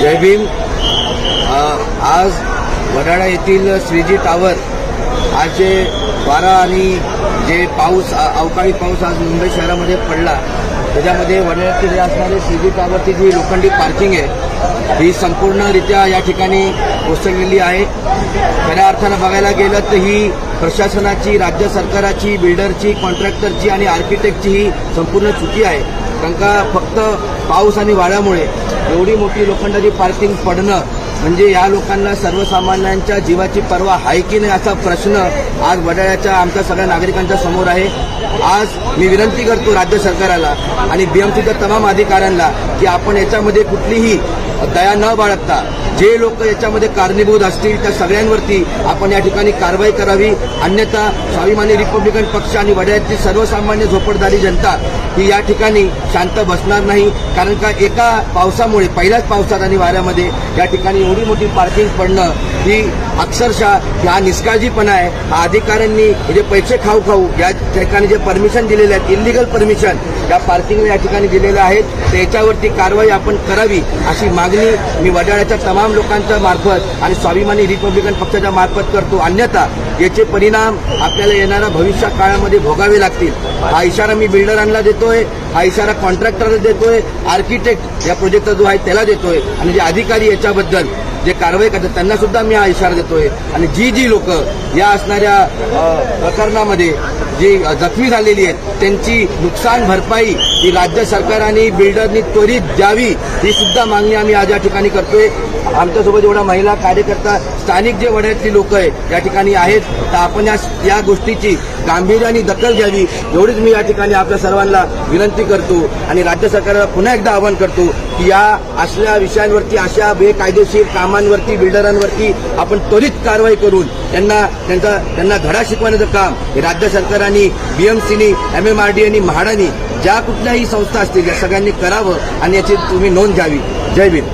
जय भीम. आज वडाळा येथील श्रीजी टावर आज जे वारा आणि जे पाऊस अवकाळी पाऊस आज मुंबई शहरामध्ये पडला त्याच्यामध्ये वडाळ्यातील जे असणारे श्रीजी टावरची जी लोखंडी पार्किंग आहे ही संपूर्णरित्या या ठिकाणी कोसळलेली आहे. खऱ्या अर्थानं बघायला गेलं तर ही प्रशासनाची राज्य सरकाराची बिल्डरची कॉन्ट्रॅक्टरची आणि आर्किटेक्टची ही संपूर्ण चुकी आहे. कारण का फक्त पाऊस आणि वाऱ्यामुळे एवढी मोठी लोखंडाची पार्किंग पडणं म्हणजे या लोकांना सर्वसामान्यांच्या जीवाची पर्वा आहे की नाही असा प्रश्न आज वडाळ्याच्या आमच्या सगळ्या नागरिकांच्या समोर आहे. आज मी विनंती करतो राज्य सरकाराला आणि बीएमसीच्या तमाम अधिकाऱ्यांना की आपण याच्यामध्ये कुठलीही दया न बाळगता जे लोक याच्यामध्ये कारणीभूत असतील त्या सगळ्यांवरती आपण या ठिकाणी कारवाई करावी. अन्यथा स्वाभिमानी रिपब्लिकन पक्ष आणि वड्याची सर्वसामान्य झोपडदारी जनता ही या ठिकाणी शांत बसणार नाही. कारण का एका पावसामुळे पहिल्याच पावसात आणि वाऱ्यामध्ये या ठिकाणी एवढी मोठी पार्किंग पडणं ही अक्षरशः हा निष्काळजीपणा आहे. हा अधिकाऱ्यांनी जे पैसे खाऊ खाऊ या ठिकाणी जे परमिशन दिलेले आहेत इलिगल परमिशन या पार्किंगला या ठिकाणी दिलेल्या आहेत तर याच्यावरती कारवाई आपण करावी अशी मागणी मी वडाळ्याच्या तमाम लोकांच्या मार्फत आणि स्वाभिमानी रिपब्लिकन पक्षाच्या मार्फत करतो. अन्यथा याचे परिणाम आपल्याला येणाऱ्या भविष्य काळामध्ये भोगावे लागतील. हा इशारा मी बिल्डरांना देतोय हा इशारा कॉन्ट्रॅक्टरला देतोय आर्किटेक्ट या प्रोजेक्टचा जो आहे त्याला देतोय. आणि जे अधिकारी याच्याबद्दल जे कारवाई करतात त्यांना सुद्धा मी हा इशारा देतोय. आणि जी जी लोक या असणाऱ्या प्रकरणामध्ये जी जखमी झालेली आहेत त्यांची नुकसान भरपाई ही राज्य सरकार आणि बिल्डरनी त्वरित द्यावी ही सुद्धा मागणी आम्ही आज या ठिकाणी करतोय. आमच्यासोबत एवढा महिला कार्यकर्ता स्थानिक जे वड्यातली लोक आहे या ठिकाणी आहेत तर आपण या या गोष्टीची गांभीर्याने दखल घ्यावी एवढीच मी या ठिकाणी आपल्या सर्वांना विनंती करतो आणि राज्य सरकारला पुन्हा एकदा आवाहन करतो की या असल्या विषयांवरती अशा बेकायदेशीर कामांवरती बिल्डरांवरती आपण त्वरित कारवाई करून त्यांना त्यांचा त्यांना धडा शिकवण्याचं काम हे राज्य सरकार सरकारांनी बीएमसीनी डी आणि म्हाडानी ज्या कुठल्याही संस्था असतील या सगळ्यांनी करावं आणि याची तुम्ही नोंद घ्यावी. जय भीम.